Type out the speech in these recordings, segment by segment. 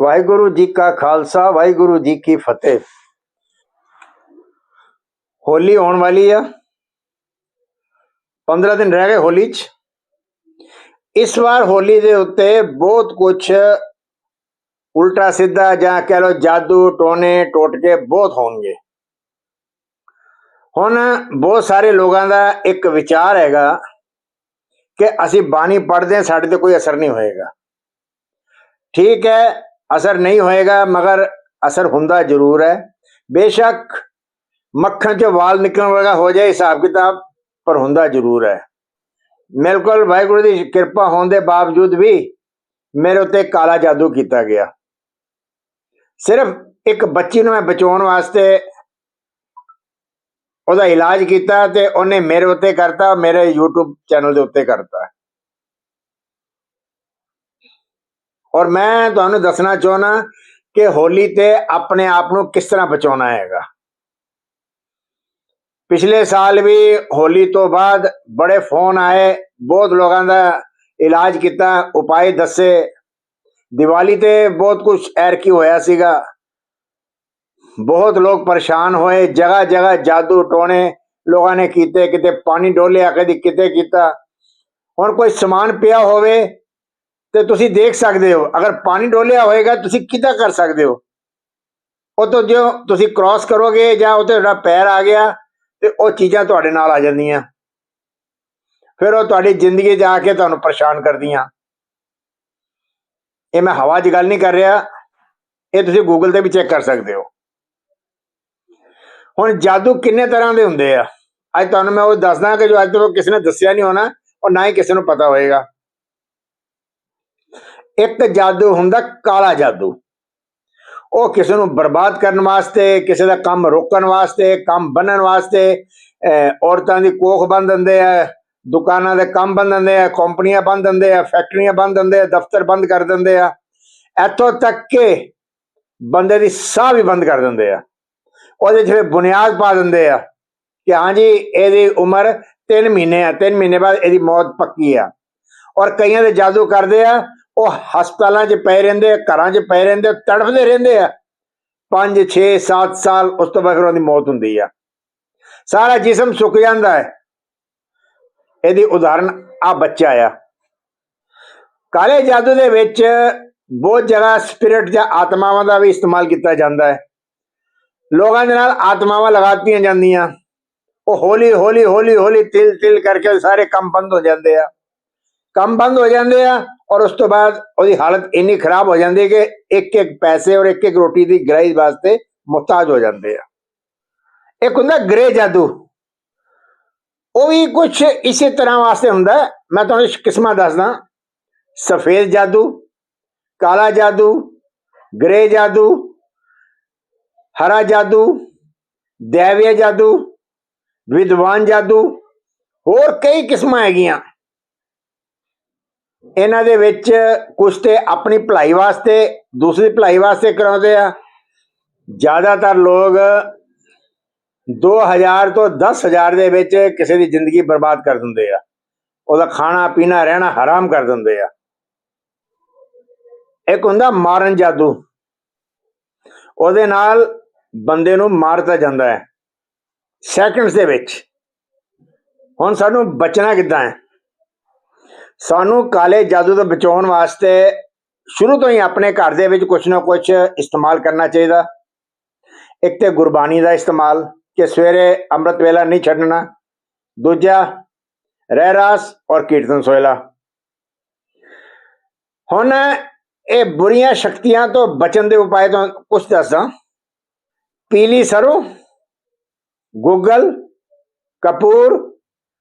ਵਾਹਿਗੁਰੂ ਜੀ ਕਾ ਖਾਲਸਾ, ਵਾਹਿਗੁਰੂ ਜੀ ਕੀ ਫਤਿਹ। ਹੋਲੀ ਆਉਣ ਵਾਲੀ ਆ। 15 ਦਿਨ ਰਹਿ ਗਏ ਹੋਲੀ 'ਚ। ਇਸ ਵਾਰ ਹੋਲੀ ਦੇ ਉੱਤੇ ਬਹੁਤ ਕੁਝ ਉਲਟਾ ਸਿੱਧਾ ਜਾਂ ਕਹਿ ਲੋ ਜਾਦੂ, ਟੋਨੇ, ਟੋਟਕੇ ਬਹੁਤ ਹੋਣਗੇ। ਹੁਣ ਬਹੁਤ ਸਾਰੇ ਲੋਕਾਂ ਦਾ ਇੱਕ ਵਿਚਾਰ ਹੈਗਾ ਕਿ ਅਸੀਂ ਬਾਣੀ ਪੜ੍ਹਦੇ ਹਾਂ, ਸਾਡੇ ਤੇ ਕੋਈ ਅਸਰ ਨਹੀਂ ਹੋਏਗਾ। ਠੀਕ ਹੈ ਅਸਰ ਨਹੀਂ ਹੋਏਗਾ, ਮਗਰ ਅਸਰ ਹੁੰਦਾ ਜ਼ਰੂਰ ਹੈ। ਬੇਸ਼ੱਕ ਮੱਖਣ ਚੋਂ ਵਾਲ ਨਿਕਲਣ ਵਾਲਾ ਹੋ ਜਾਏ, ਹਿਸਾਬ ਕਿਤਾਬ ਪਰ ਹੁੰਦਾ ਜ਼ਰੂਰ ਹੈ। ਮੇਰੇ ਕੋਲ ਵਾਹਿਗੁਰੂ ਦੀ ਕਿਰਪਾ ਹੋਣ ਦੇ ਬਾਵਜੂਦ ਵੀ ਮੇਰੇ ਉੱਤੇ ਕਾਲਾ ਜਾਦੂ ਕੀਤਾ ਗਿਆ। ਸਿਰਫ ਇੱਕ ਬੱਚੀ ਨੂੰ ਮੈਂ ਬਚਾਉਣ ਵਾਸਤੇ ਉਹਦਾ ਇਲਾਜ ਕੀਤਾ ਤੇ ਉਹਨੇ ਮੇਰੇ ਉੱਤੇ ਕਰਤਾ, ਮੇਰੇ YouTube ਚੈਨਲ ਦੇ ਉੱਤੇ ਕਰਤਾ। ਔਰ ਮੈਂ ਤੁਹਾਨੂੰ ਦੱਸਣਾ ਚਾਹਣਾ ਕਿ ਹੋਲੀ ਤੇ ਆਪਣੇ ਆਪ ਨੂੰ ਕਿਸ ਤਰ੍ਹਾਂ ਬਚਾਉਣਾ ਹੈਗਾ। ਪਿਛਲੇ ਸਾਲ ਵੀ ਹੋਲੀ ਤੋਂ ਬਾਅਦ ਬੜੇ ਫੋਨ ਆਏ, ਬਹੁਤ ਲੋਕਾਂ ਦਾ ਇਲਾਜ ਕੀਤਾ, ਉਪਾਅ ਦੱਸੇ। ਦੀਵਾਲੀ ਤੇ ਬਹੁਤ ਕੁਝ ਐਰ ਕੀ ਹੋਇਆ ਸੀਗਾ। ਬਹੁਤ ਲੋਕ ਪਰੇਸ਼ਾਨ ਹੋਏ ਜਗ੍ਹਾ ਜਗ੍ਹਾ ਜਾਦੂ ਟੋਣੇ ਲੋਕਾਂ ਨੇ ਕੀਤੇ, ਕਿਤੇ ਪਾਣੀ ਡੋਲਿਆ, ਕਦੀ ਕਿਤੇ ਕੀਤਾ। ਹੁਣ ਕੋਈ ਸਮਾਨ ਪਿਆ ਹੋਵੇ ਤੇ ਤੁਸੀਂ ਦੇਖ ਸਕਦੇ ਹੋ, ਅਗਰ ਪਾਣੀ ਡੋਲਿਆ ਹੋਏਗਾ, ਤੁਸੀਂ ਕਿੱਦਾਂ ਕਰ ਸਕਦੇ ਹੋ? ਉਹ ਤੋਂ ਜੋ ਤੁਸੀਂ ਕ੍ਰਾਸ ਕਰੋਗੇ ਜਾਂ ਉਹ ਤੇ ਤੁਹਾਡਾ ਪੈਰ ਆ ਗਿਆ, ਤੇ ਉਹ ਚੀਜ਼ਾਂ ਤੁਹਾਡੇ ਨਾਲ ਆ ਜਾਂਦੀਆਂ। ਫਿਰ ਉਹ ਤੁਹਾਡੀ ਜ਼ਿੰਦਗੀ ਜਾ ਕੇ ਤੁਹਾਨੂੰ ਪਰੇਸ਼ਾਨ ਕਰਦੀਆਂ। ਇਹ ਮੈਂ ਹਵਾ 'ਚ ਗੱਲ ਨਹੀਂ ਕਰ ਰਿਹਾ। ਇਹ ਤੁਸੀਂ ਗੂਗਲ ਤੇ ਵੀ ਚੈੱਕ ਕਰ ਸਕਦੇ ਹੋ। ਹੁਣ ਜਾਦੂ ਕਿੰਨੇ ਤਰ੍ਹਾਂ ਦੇ ਹੁੰਦੇ ਆ? ਅੱਜ ਤੁਹਾਨੂੰ ਮੈਂ ਉਹ ਦੱਸਦਾ ਕਿ ਜੋ ਅੱਜ ਤੱਕ ਕਿਸੇ ਨੇ ਦੱਸਿਆ ਨਹੀਂ ਹੋਣਾ ਔਰ ਨਾ ਹੀ ਕਿਸੇ ਨੂੰ ਪਤਾ ਹੋਏਗਾ। ਇੱਕ ਜਾਦੂ ਹੁੰਦਾ ਕਾਲਾ ਜਾਦੂ। ਉਹ ਕਿਸੇ ਨੂੰ ਬਰਬਾਦ ਕਰਨ ਵਾਸਤੇ, ਕਿਸੇ ਦਾ ਕੰਮ ਰੋਕਣ ਵਾਸਤੇ, ਕੰਮ ਬੰਨਣ ਵਾਸਤੇ, ਅਹ, ਔਰਤਾਂ ਦੀ ਕੋਖ ਬੰਨ ਦਿੰਦੇ ਆ, ਦੁਕਾਨਾਂ ਦੇ ਕੰਮ ਬੰਨ ਦਿੰਦੇ ਆ, ਕੰਪਨੀਆਂ ਬੰਦ ਦਿੰਦੇ ਆ, ਫੈਕਟਰੀਆਂ ਬੰਦ ਦਿੰਦੇ ਆ, ਦਫ਼ਤਰ ਬੰਦ ਕਰ ਦਿੰਦੇ ਆ। ਇੱਥੋਂ ਤੱਕ ਕਿ ਬੰਦੇ ਦੀ ਸਾਹ ਵੀ ਬੰਦ ਕਰ ਦਿੰਦੇ ਆ। ਉਹਦੇ 'ਚ ਬੁਨਿਆਦ ਪਾ ਦਿੰਦੇ ਆ ਕਿ ਹਾਂਜੀ ਇਹਦੀ ਉਮਰ 3 ਮਹੀਨੇ ਆ 3 ਮਹੀਨੇ ਬਾਅਦ ਇਹਦੀ ਮੌਤ ਪੱਕੀ ਆ। ਔਰ ਕਈਆਂ ਦੇ ਜਾਦੂ ਕਰਦੇ ਆ ਉਹ ਹਸਪਤਾਲਾਂ 'ਚ ਪਏ ਰਹਿੰਦੇ ਆ, ਘਰਾਂ 'ਚ ਪਏ ਰਹਿੰਦੇ ਤੜਫਦੇ ਰਹਿੰਦੇ ਆ। 5 6 7 ਸਾਲ ਉਸ ਤੋਂ ਬਾਅਦ ਫਿਰ ਉਹਦੀ ਮੌਤ ਹੁੰਦੀ ਆ। ਸਾਰਾ ਜਿਸਮ ਸੁੱਕ ਜਾਂਦਾ ਹੈ। ਇਹਦੀ ਉਦਾਹਰਨ ਆ ਬੱਚਾ ਆ। ਕਾਲੇ ਜਾਦੂ ਦੇ ਵਿੱਚ ਬਹੁਤ ਜਗ੍ਹਾ ਸਪਿਰਿਟ ਜਾਂ ਆਤਮਾਵਾਂ ਦਾ ਵੀ ਇਸਤੇਮਾਲ ਕੀਤਾ ਜਾਂਦਾ ਹੈ। ਲੋਕਾਂ ਦੇ ਨਾਲ ਆਤਮਾਵਾਂ ਲਗਾਤੀਆਂ ਜਾਂਦੀਆਂ। ਉਹ ਹੌਲੀ ਹੌਲੀ ਹੌਲੀ ਹੌਲੀ ਤਿਲ ਤਿਲ ਕਰਕੇ ਸਾਰੇ ਕੰਮ ਬੰਦ ਹੋ ਜਾਂਦੇ ਆ। ਕੰਮ ਬੰਦ ਹੋ ਜਾਂਦੇ ਆ। ਔਰ ਉਸ ਤੋਂ ਬਾਅਦ ਉਹਦੀ ਹਾਲਤ ਇੰਨੀ ਖਰਾਬ ਹੋ ਜਾਂਦੀ ਹੈ ਕਿ ਇੱਕ ਇੱਕ ਪੈਸੇ ਔਰ ਇੱਕ ਇੱਕ ਰੋਟੀ ਦੀ ਗਰਾਈ ਵਾਸਤੇ ਮੁਹਤਾਜ ਹੋ ਜਾਂਦੇ ਆ। ਇੱਕ ਹੁੰਦਾ ਗ੍ਰੇ ਜਾਦੂ। ਉਹ ਵੀ ਕੁਝ ਇਸੇ ਤਰ੍ਹਾਂ ਵਾਸਤੇ ਹੁੰਦਾ ਮੈਂ ਤੁਹਾਨੂੰ ਕਿਸਮਾਂ ਦੱਸਦਾ। ਸਫੇਦ ਜਾਦੂ, ਕਾਲਾ ਜਾਦੂ ਗ੍ਰੇ ਜਾਦੂ, ਹਰਾ ਜਾਦੂ ਦੇਵਿਆ ਜਾਦੂ, ਵਿਦਵਾਨ ਜਾਦੂ, ਹੋਰ ਕਈ ਕਿਸਮਾਂ ਹੈਗੀਆਂ। ਇਹਨਾਂ ਦੇ ਵਿੱਚ ਕੁਝ ਤੇ ਆਪਣੀ ਭਲਾਈ ਵਾਸਤੇ, ਦੂਸਰੀ ਭਲਾਈ ਵਾਸਤੇ ਕਰਾਉਂਦੇ ਆ। ਜ਼ਿਆਦਾਤਰ ਲੋਕ 2000 ਤੋਂ 10000 ਦੇ ਵਿੱਚ ਕਿਸੇ ਦੀ ਜ਼ਿੰਦਗੀ ਬਰਬਾਦ ਕਰ ਦਿੰਦੇ ਆ। ਉਹਦਾ ਖਾਣਾ, ਪੀਣਾ, ਰਹਿਣਾ ਹਰਾਮ ਕਰ ਦਿੰਦੇ ਆ। ਇੱਕ ਹੁੰਦਾ ਮਾਰਨ ਜਾਦੂ। ਉਹਦੇ ਨਾਲ ਬੰਦੇ ਨੂੰ ਮਾਰਤਾ ਜਾਂਦਾ ਹੈ। ਸੈਕਿੰਡਸ ਦੇ ਵਿੱਚ। ਹੁਣ ਸਾਨੂੰ ਬਚਣਾ ਕਿੱਦਾਂ ਹੈ? ਸਾਨੂੰ ਕਾਲੇ ਜਾਦੂ ਤੋਂ ਬਚਾਉਣ ਵਾਸਤੇ ਸ਼ੁਰੂ ਤੋਂ ਹੀ ਆਪਣੇ ਘਰ ਦੇ ਵਿੱਚ ਕੁਝ ਨਾ ਕੁਝ ਇਸਤੇਮਾਲ ਕਰਨਾ ਚਾਹੀਦਾ। ਇੱਕ ਤੇ ਗੁਰਬਾਣੀ ਦਾ ਇਸਤੇਮਾਲ ਕਿ ਸਵੇਰੇ ਅੰਮ੍ਰਿਤ ਵੇਲਾ ਨਹੀਂ ਛੱਡਣਾ। ਦੂਜਾ ਰਹਿ ਰਾਸ ਔਰ ਕੀਰਤਨ ਸੋਇਲਾ ਹੁਣ ਇਹ ਬੁਰੀਆਂ ਸ਼ਕਤੀਆਂ ਤੋਂ ਬਚਣ ਦੇ ਉਪਾਅ ਤੋਂ ਕੁਝ ਦੱਸਾਂ। ਪੀਲੀ ਸਰੋਂ, ਗੁੱਗਲ, ਕਪੂਰ,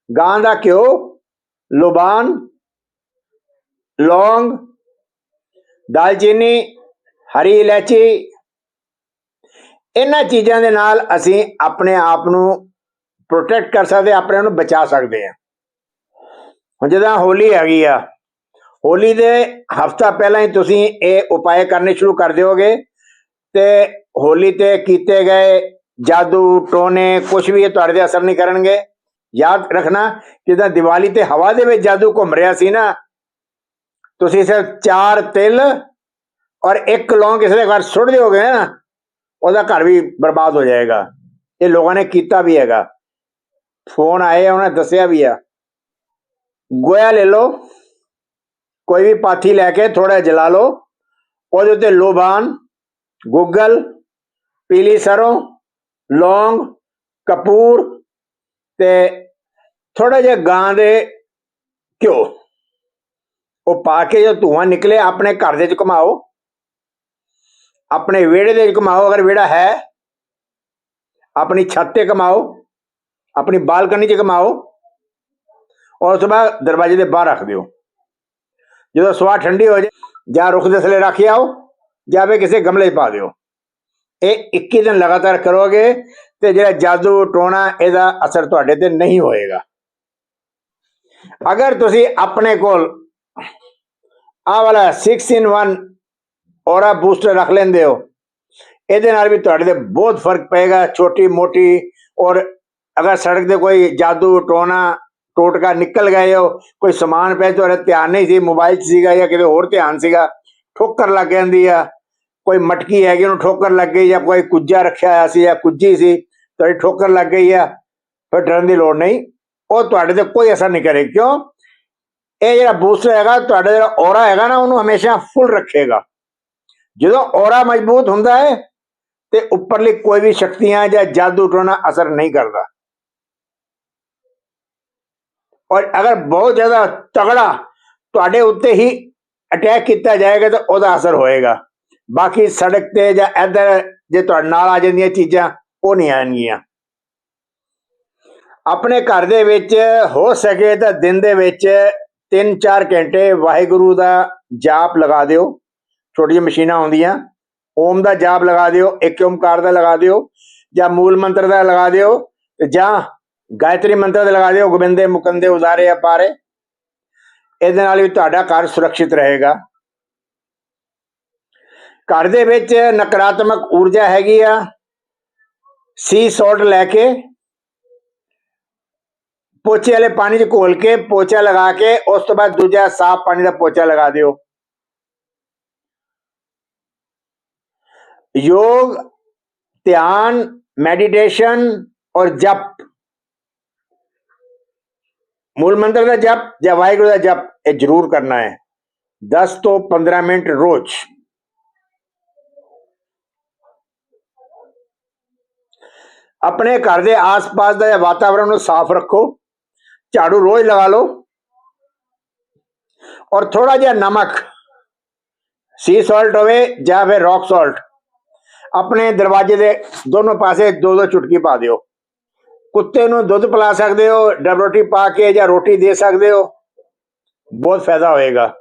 ਗਾਂ ਦਾ ਘਿਓ, ਲੁਬਾਨ ਲੌਂਗ, ਦਾਲਚੀਨੀ, ਹਰੀ ਇਲਾਇਚੀ। ਇਹਨਾਂ ਚੀਜ਼ਾਂ ਦੇ ਨਾਲ ਅਸੀਂ ਆਪਣੇ ਆਪ ਨੂੰ ਪ੍ਰੋਟੈਕਟ ਕਰ ਸਕਦੇ, ਆਪਣੇ ਆਪ ਨੂੰ ਬਚਾ ਸਕਦੇ ਹਾਂ। ਹੁਣ ਜਦੋਂ ਹੋਲੀ ਹੈਗੀ ਆ, ਹੋਲੀ ਦੇ ਹਫਤਾ ਪਹਿਲਾਂ ਹੀ ਤੁਸੀਂ ਇਹ ਉਪਾਅ ਕਰਨੇ ਸ਼ੁਰੂ ਕਰ ਦਿਓਗੇ ਤੇ ਹੋਲੀ ਤੇ ਕੀਤੇ ਗਏ ਜਾਦੂ, ਟੋਨੇ ਕੁਝ ਵੀ ਇਹ ਤੁਹਾਡੇ ਤੇ ਅਸਰ ਨਹੀਂ ਕਰਨਗੇ। ਯਾਦ ਰੱਖਣਾ, ਜਿੱਦਾਂ ਦੀਵਾਲੀ ਤੇ ਹਵਾ ਦੇ ਵਿੱਚ ਜਾਦੂ ਘੁੰਮ ਰਿਹਾ ਸੀ ਨਾ ਤੁਸੀਂ ਸਿਰਫ ਚਾਰ ਤਿਲ ਔਰ ਇੱਕ ਲੌਂਗ ਕਿਸੇ ਦੇ ਘਰ ਸੁੱਟ ਦਿਓਗੇ ਨਾ, ਉਹਦਾ ਘਰ ਵੀ ਬਰਬਾਦ ਹੋ ਜਾਏਗਾ। ਇਹ ਲੋਕਾਂ ਨੇ ਕੀਤਾ ਵੀ ਹੈਗਾ। ਫੋਨ ਆਏ, ਉਹਨੇ ਦੱਸਿਆ ਵੀ ਆ। ਗੋਇਆ ਲੈ ਲਓ, ਕੋਈ ਵੀ ਪਾਥੀ ਲੈ ਕੇ ਥੋੜਾ ਜਲਾ ਲਓ। ਉਹਦੇ ਉੱਤੇ ਲੋਬਾਨ, ਗੁੱਗਲ, ਪੀਲੀ ਸਰੋਂ, ਲੌਂਗ, ਕਪੂਰ ਤੇ ਥੋੜਾ ਜਿਹਾ ਗਾਂ ਦੇ ਘਿਓ। ਉਹ ਪਾ ਕੇ ਜੋ ਧੂਆਂ ਨਿਕਲੇ ਆਪਣੇ ਘਰ ਦੇ ਚ ਘੁਮਾਓ। ਆਪਣੇ ਵਿਹੜੇ ਦੇ ਚ ਘੁਮਾਓ, ਅਗਰ ਵਿਹੜਾ ਹੈ। ਆਪਣੀ ਛੱਤ ਤੇ ਘੁਮਾਓ, ਆਪਣੀ ਬਾਲਕਨੀ 'ਚ ਘੁਮਾਓ। ਔਰ ਉਸ ਤੋਂ ਬਾਅਦ ਦਰਵਾਜ਼ੇ ਦੇ ਬਾਹਰ ਰੱਖ ਦਿਓ। ਜਦੋਂ ਸਵਾਹ ਠੰਡੀ ਹੋ ਜਾਏ, ਜਾਂ ਰੁੱਖ ਦੇ ਥੱਲੇ ਰੱਖ ਆਓ, ਜਾਂ ਫਿਰ ਕਿਸੇ ਗਮਲੇ 'ਚ ਪਾ ਦਿਓ। ਇਹ 21 ਦਿਨ ਲਗਾਤਾਰ ਕਰੋਗੇ ਤੇ ਜਿਹੜਾ ਜਾਦੂ ਟੋਣਾ, ਇਹਦਾ ਅਸਰ ਤੁਹਾਡੇ ਤੇ ਨਹੀਂ ਹੋਏਗਾ। ਅਗਰ ਤੁਸੀਂ ਆਪਣੇ ਕੋਲ ਆਹ ਵਾਲਾ 6 ਇਨ 1 ਔਰਾ ਬੂਸਟਰ ਰੱਖ ਲੈਂਦੇ ਹੋ। ਇਹਦੇ ਨਾਲ ਵੀ ਤੁਹਾਡੇ ਤੇ ਬਹੁਤ ਫ਼ਰਕ ਪਏਗਾ, ਛੋਟੀ ਮੋਟੀ, ਔਰ ਅਗਰ ਸੜਕ ਦੇ ਕੋਈ ਜਾਦੂ, ਟੋਣਾ, ਟੋਟਕਾ ਨਿਕਲ ਗਏ ਹੋ, ਕੋਈ ਸਮਾਨ ਪੈ ਤੁਹਾਡੇ ਧਿਆਨ ਨਹੀਂ ਸੀ ਮੋਬਾਈਲ 'ਚ ਸੀਗਾ ਜਾਂ ਕਿਤੇ ਹੋਰ ਧਿਆਨ ਸੀਗਾ, ਠੋਕਰ ਲੱਗ ਜਾਂਦੀ ਆ। ਕੋਈ ਮਟਕੀ ਹੈਗੀ, ਉਹਨੂੰ ਠੋਕਰ ਲੱਗ ਗਈ ਜਾਂ ਕੋਈ ਕੁੱਜਾ ਰੱਖਿਆ ਹੋਇਆ ਸੀ ਜਾਂ ਕੁੱਜੀ ਸੀ, ਤੁਹਾਡੀ ਠੋਕਰ ਲੱਗ ਗਈ ਆ, ਫਿਰ ਡਰਨ ਦੀ ਲੋੜ ਨਹੀਂ। ਉਹ ਤੁਹਾਡੇ ਤੇ ਕੋਈ ਅਸਰ ਨਹੀਂ ਕਰੇ ਕਿਉਂ? ਇਹ ਜਿਹੜਾ ਬੂਸਟਰ ਹੈਗਾ, ਤੁਹਾਡਾ ਜਿਹੜਾ ਔਰਾ ਹੈਗਾ ਨਾ, ਉਹਨੂੰ ਹਮੇਸ਼ਾ ਫੁੱਲ ਰੱਖੇਗਾ। ਜਦੋਂ ਔਰਾ ਮਜ਼ਬੂਤ ਹੁੰਦਾ ਹੈ, ਤੇ ਉੱਪਰਲੀ ਕੋਈ ਵੀ ਸ਼ਕਤੀਆਂ ਜਾਂ ਜਾਦੂ ਟੋਣਾ ਅਸਰ ਨਹੀਂ ਕਰਦਾ। ਔਰ ਅਗਰ ਬਹੁਤ ਜ਼ਿਆਦਾ ਤਗੜਾ ਤੁਹਾਡੇ ਉੱਤੇ ਹੀ ਅਟੈਕ ਕੀਤਾ ਜਾਏਗਾ, ਤਾਂ ਉਹਦਾ ਅਸਰ ਹੋਏਗਾ। ਬਾਕੀ ਸੜਕ ਤੇ ਜਾਂ ਇੱਧਰ ਜੇ ਤੁਹਾਡੇ ਨਾਲ ਆ ਜਾਂਦੀਆਂ ਚੀਜ਼ਾਂ, ਉਹ ਨਹੀਂ ਆਣਗੀਆਂ ਆਪਣੇ ਘਰ ਦੇ ਵਿੱਚ ਹੋ ਸਕੇ ਤਾਂ ਦਿਨ ਦੇ ਵਿੱਚ 3-4 ਘੰਟੇ ਵਾਹਿਗੁਰੂ ਦਾ ਜਾਪ ਲਗਾ ਦਿਓ। ਛੋਟੀਆਂ ਮਸ਼ੀਨਾਂ ਆਉਂਦੀਆਂ। ਓਮ ਦਾ ਜਾਪ ਲਗਾ ਦਿਓ, ਇੱਕ ਓਮਕਾਰ ਦਾ ਲਗਾ ਦਿਓ, ਜਾਂ ਮੂਲ ਮੰਤਰ ਦਾ ਲਗਾ ਦਿਓ, ਜਾਂ ਗਾਇਤਰੀ ਮੰਤਰ ਦਾ ਲਗਾ ਦਿਓ, ਗੋਬਿੰਦੇ ਮੁਕੰਦੇ ਉਜ਼ਾਰੇ ਅਪਾਰੇ। ਇਹਦੇ ਨਾਲ ਵੀ ਤੁਹਾਡਾ ਘਰ ਸੁਰੱਖਿਅਤ ਰਹੇਗਾ। ਘਰ ਦੇ ਵਿੱਚ ਨਕਾਰਾਤਮਕ ਊਰਜਾ ਹੈਗੀ ਆ। ਸੀ ਸੌਲਟ ਲੈ ਕੇ ਪੋਚੇ ਵਾਲੇ ਪਾਣੀ 'ਚ ਘੋਲ ਕੇ ਪੋਚਾ ਲਗਾ ਕੇ, ਉਸ ਤੋਂ ਬਾਅਦ ਦੂਜਾ ਸਾਫ਼ ਪਾਣੀ ਦਾ ਪੋਚਾ ਲਗਾ ਦਿਓ। ਯੋਗ, ਧਿਆਨ, ਮੈਡੀਟੇਸ਼ਨ ਔਰ ਜਪ। ਮੂਲ ਮੰਤਰ ਦਾ ਜਪ ਜਾਂ ਵਾਹਿਗੁਰੂ ਦਾ ਜਪ ਇਹ ਜ਼ਰੂਰ ਕਰਨਾ ਹੈ। 10 ਤੋਂ 15 ਮਿੰਟ ਰੋਜ਼। ਆਪਣੇ ਘਰ ਦੇ ਆਸ-ਪਾਸ ਦਾ ਵਾਤਾਵਰਣ ਨੂੰ ਸਾਫ਼ ਰੱਖੋ। ਝਾੜੂ ਰੋਜ਼ ਲਗਾ ਲਓ। ਔਰ ਥੋੜਾ ਜਿਹਾ ਨਮਕ ਸੀ ਸਾਲਟ ਹੋਵੇ ਜਾਂ ਫਿਰ ਰੌਕ ਸਾਲਟ ਆਪਣੇ ਦਰਵਾਜ਼ੇ ਦੇ ਦੋਨੋਂ ਪਾਸੇ ਦੋ ਦੋ ਚੁਟਕੀ ਪਾ ਦਿਓ। ਕੁੱਤੇ ਨੂੰ ਦੁੱਧ ਪਿਲਾ ਸਕਦੇ ਹੋ, ਡਬ ਰੋਟੀ ਪਾ ਕੇ ਜਾਂ ਰੋਟੀ ਦੇ ਸਕਦੇ ਹੋ, ਬਹੁਤ ਫਾਇਦਾ ਹੋਏਗਾ।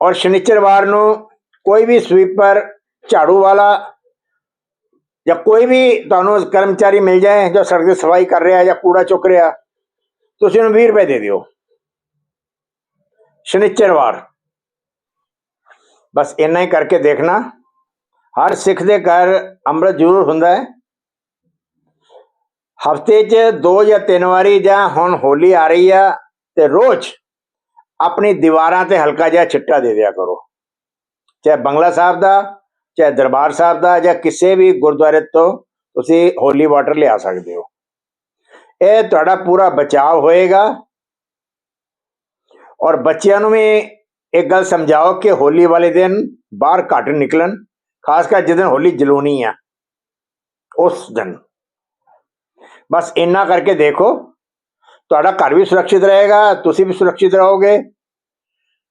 ਔਰ ਸ਼ਨੀਚਰਵਾਰ ਨੂੰ ਕੋਈ ਵੀ ਸਵੀਪਰ ਝਾੜੂ ਵਾਲਾ ਜਾਂ ਕੋਈ ਵੀ ਤੁਹਾਨੂੰ ਕਰਮਚਾਰੀ ਮਿਲ ਜਾਏ ਜੋ ਸੜਕ ਦੀ ਸਫ਼ਾਈ ਕਰ ਰਿਹਾ ਜਾਂ ਕੂੜਾ ਚੁੱਕ ਰਿਹਾ, ਤੁਸੀਂ ਉਹਨੂੰ 20 ਰੁਪਏ ਦੇ ਦਿਓ। ਸ਼ਨੀਚਰਵਾਰ ਬਸ ਇੰਨਾ ਹੀ ਕਰਕੇ ਦੇਖਣਾ। ਹਰ ਸਿੱਖ ਦੇ ਘਰ ਅੰਮ੍ਰਿਤ ਜ਼ਰੂਰ ਹੁੰਦਾ ਹੈ। ਹਫ਼ਤੇ 'ਚ ਦੋ ਜਾਂ ਤਿੰਨ ਵਾਰੀ ਜਾਂ ਹੁਣ ਹੋਲੀ ਆ ਰਹੀ ਆ ਤੇ ਰੋਜ਼ ਆਪਣੀ ਦੀਵਾਰਾਂ ਤੇ ਹਲਕਾ ਜਿਹਾ ਛਿੱਟਾ ਦੇ ਦਿਆ ਕਰੋ। ਚਾਹੇ ਬੰਗਲਾ ਸਾਹਿਬ ਦਾ ਚਾਹੇ ਦਰਬਾਰ ਸਾਹਿਬ ਦਾ ਜਾਂ ਕਿਸੇ ਵੀ ਗੁਰਦੁਆਰੇ ਤੋਂ ਤੁਸੀਂ ਹੋਲੀ ਵਾਟਰ ਲਿਆ ਸਕਦੇ ਹੋ। ਇਹ ਤੁਹਾਡਾ ਪੂਰਾ ਬਚਾਅ ਹੋਏਗਾ। ਔਰ ਬੱਚਿਆਂ ਨੂੰ ਵੀ ਇੱਕ ਗੱਲ ਸਮਝਾਓ ਕਿ ਹੋਲੀ ਵਾਲੇ ਦਿਨ ਬਾਹਰ ਘੱਟ ਨਿਕਲਣ, ਖਾਸ ਕਰ ਜਦੋਂ ਹੋਲੀ ਜਲੂਣੀ ਆ, ਉਸ ਦਿਨ। ਬਸ ਇੰਨਾ ਕਰਕੇ ਦੇਖੋ, ਤੁਹਾਡਾ ਘਰ ਵੀ ਸੁਰੱਖਿਅਤ ਰਹੇਗਾ, ਤੁਸੀਂ ਵੀ ਸੁਰੱਖਿਅਤ ਰਹੋਗੇ।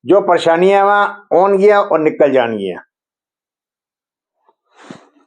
ਜੋ ਪਰੇਸ਼ਾਨੀਆਂ ਵਾ, ਆਉਣਗੀਆਂ, ਉਹ ਨਿਕਲ ਜਾਣਗੀਆਂ।